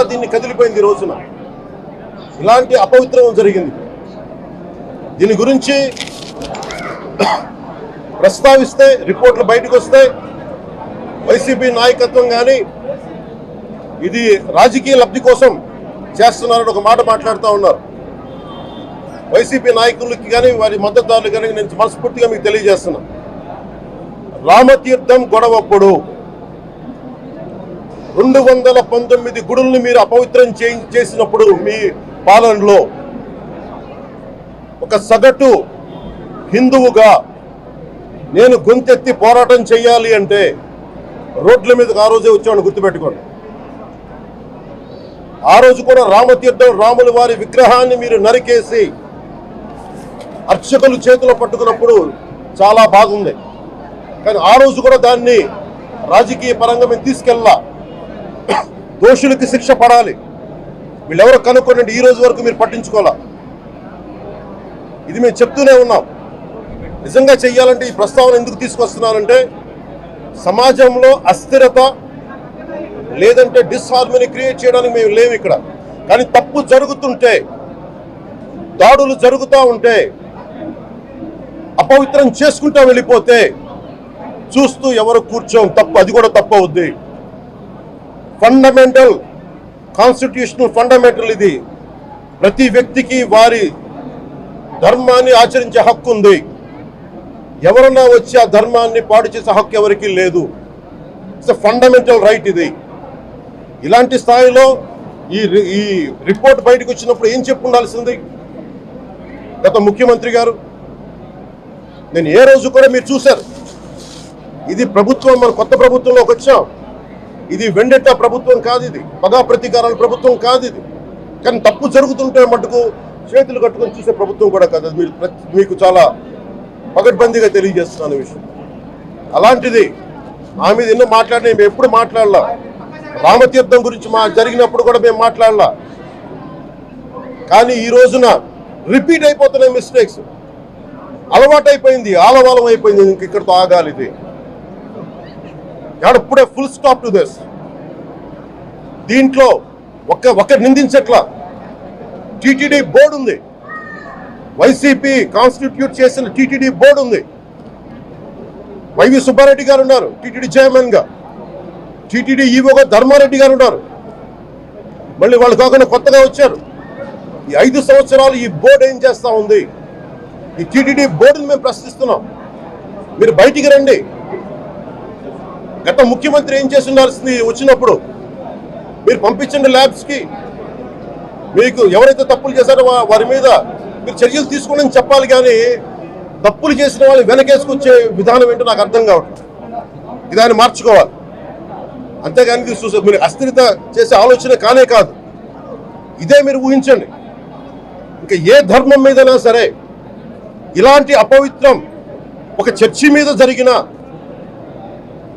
కూడా దీన్ని కదిలిపోయింది ఈ రోజున. ఇలాంటి అపవిత్రం జరిగింది. దీని గురించి ప్రస్తావిస్తే రిపోర్ట్లు బయటకు వస్తే వైసీపీ నాయకత్వం కానీ ఇది రాజకీయ లబ్ధి కోసం చేస్తున్నారని ఒక మాట మాట్లాడుతూ ఉన్నారు. వైసీపీ నాయకులకి కానీ వారి మద్దతుదారులు కానీ నేను మనస్ఫూర్తిగా మీకు తెలియజేస్తున్నా. రామతీర్థం గొడవప్పుడు రెండు వందల పంతొమ్మిది గుడుల్ని మీరు అపవిత్రం చేయి- చేసినప్పుడు మీ పాలనలో ఒక సగటు హిందువుగా నేను గొంతెత్తి పోరాటం చేయాలి అంటే రోడ్ల మీదకి ఆ రోజే వచ్చామని గుర్తుపెట్టుకోండి. ఆ రోజు కూడా రామతీర్థం రాముల వారి విగ్రహాన్ని మీరు నరికేసి అర్చకులు చేతిలో పట్టుకున్నప్పుడు చాలా బాగుంది. కానీ ఆ రోజు కూడా దాన్ని రాజకీయ పరంగా మేము తీసుకెళ్ళా దోషులకి శిక్ష పడాలి. వీళ్ళెవరో కనుక్కోనండి ఈ రోజు వరకు మీరు పట్టించుకోవాలా? ఇది మేము చెప్తూనే ఉన్నాం. నిజంగా చెయ్యాలంటే ఈ ప్రస్తావన ఎందుకు తీసుకొస్తున్నానంటే సమాజంలో అస్థిరత లేదంటే డిస్హార్మోని క్రియేట్ చేయడానికి మేము లేవు ఇక్కడ. కానీ తప్పు జరుగుతుంటే దాడులు జరుగుతూ ఉంటే అపవిత్రం చేసుకుంటా వెళ్ళిపోతే చూస్తూ ఎవరు కూర్చోం తప్పు అది కూడా తప్పు అవుద్ది. ఫండమెంటల్ కాన్స్టిట్యూషనల్ ఫండమెంటల్ ఇది. ప్రతి వ్యక్తికి వారి ధర్మాన్ని ఆచరించే హక్కు ఉంది. ఎవరన్నా వచ్చి ఆ ధర్మాన్ని పాడు చేసే హక్కు ఎవరికి లేదు. ఇట్స్ ఫండమెంటల్ రైట్ ఇది. ఇలాంటి స్థాయిలో ఈ ఈ రిపోర్ట్ బయటకు వచ్చినప్పుడు ఏం చెప్పు ఉండాల్సింది గత ముఖ్యమంత్రి గారు నేను ఏ రోజు కూడా మీరు చూశారు. ఇది ప్రభుత్వం మన కొత్త ప్రభుత్వంలోకి వచ్చాం. ఇది వెండెట్ట ప్రభుత్వం కాదు ఇది. పగా ప్రతీకారాల ప్రభుత్వం కాదు ఇది. కానీ తప్పు జరుగుతుంటే మటుకు చేతులు కట్టుకొని చూసే ప్రభుత్వం కూడా కాదు. మీరు మీకు చాలా పగడ్బందీగా తెలియజేస్తున్నాను విషయం. అలాంటిది ఆ మీద ఎన్నో మాట్లాడిన మేము ఎప్పుడు మాట్లాడలా. రామతీర్థం గురించి మా జరిగినప్పుడు కూడా మేము మాట్లాడలా. కానీ ఈ రోజున రిపీట్ అయిపోతున్నాయి మిస్టేక్స్. అలవాటైపోయింది ఆలవాలం అయిపోయింది ఇంక ఇక్కడితో ఆగాలి ఇది. ఇప్పుడే ఫుల్ స్టాప్ టు దిస్. దీంట్లో ఒక్క ఒక్క నిందించట్లా. టీటీడీ బోర్డు ఉంది. వైసీపీ కాన్స్టిట్యూట్ చేసిన టీటీడీ బోర్డు ఉంది. వైవి సుబ్బారెడ్డి గారు ఉన్నారు టీటీడీ చైర్మన్గా. టీటీడీ ఈవోగా ధర్మారెడ్డి గారు ఉన్నారు. మళ్ళీ వాళ్ళు కాకుండా కొత్తగా వచ్చారు. ఈ ఐదు సంవత్సరాలు ఈ బోర్డు ఏం చేస్తూ ఉంది? ఈ టీటీడీ బోర్డుని మేము ప్రశ్నిస్తున్నాం. మీరు బయటికి రండి. గత ముఖ్యమంత్రి ఏం చేసి ఉండాల్సింది వచ్చినప్పుడు మీరు పంపించండి ల్యాబ్స్కి మీకు ఎవరైతే తప్పులు చేశారో వారి మీద మీరు చర్యలు తీసుకోండి చెప్పాలి కానీ తప్పులు చేసిన వాళ్ళు వెనకేసుకొచ్చే విధానం ఏంటో నాకు అర్థం కావట్లేదు. ఇదాన్ని మార్చుకోవాలి. అంతేగాని ఇది చూసే మీరు అస్థిరత చేసే ఆలోచన కానే కాదు. ఇదే మీరు ఊహించండి. ఇంకా ఏ ధర్మం మీదైనా సరే ఇలాంటి అపవిత్రం ఒక చర్చి మీద జరిగిన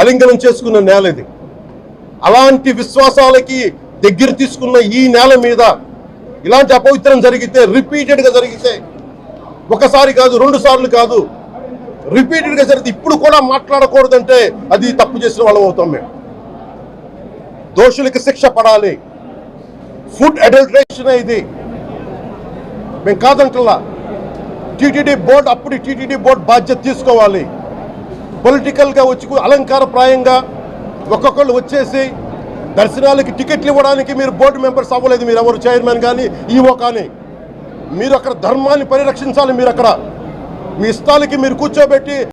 అలింగనం చేసుకున్న నేల ఇది. అలాంటి విశ్వాసాలకి దగ్గర తీసుకున్న ఈ నేల మీద ఇలాంటి అపవిత్రం జరిగితే రిపీటెడ్గా జరిగితే ఒకసారి కాదు రెండు సార్లు కాదు రిపీటెడ్గా జరిగితే ఇప్పుడు కూడా మాట్లాడకూడదంటే అది తప్పు చేసిన వాళ్ళం అవుతాం మేము. దోషులకి శిక్ష పడాలి. ఫుడ్ అడల్టరేషన్ ఇది. మేము కాదంటలా టీటీడీ బోర్డు అప్పుడు టీటీడీ బోర్డు బాధ్యత తీసుకోవాలి. పొలిటికల్గా వచ్చి అలంకారప్రాయంగా ఒక్కొక్కళ్ళు వచ్చేసి దర్శనాలకి టికెట్లు ఇవ్వడానికి మీరు బోర్డు మెంబర్స్ అవ్వలేదు. మీరు ఎవరు చైర్మన్ కానీ ఈవో కానీ. మీరు అక్కడ ధర్మాన్ని పరిరక్షించాలి. మీరు అక్కడ మీ ఇష్టాలకి మీరు కూర్చోబెట్టి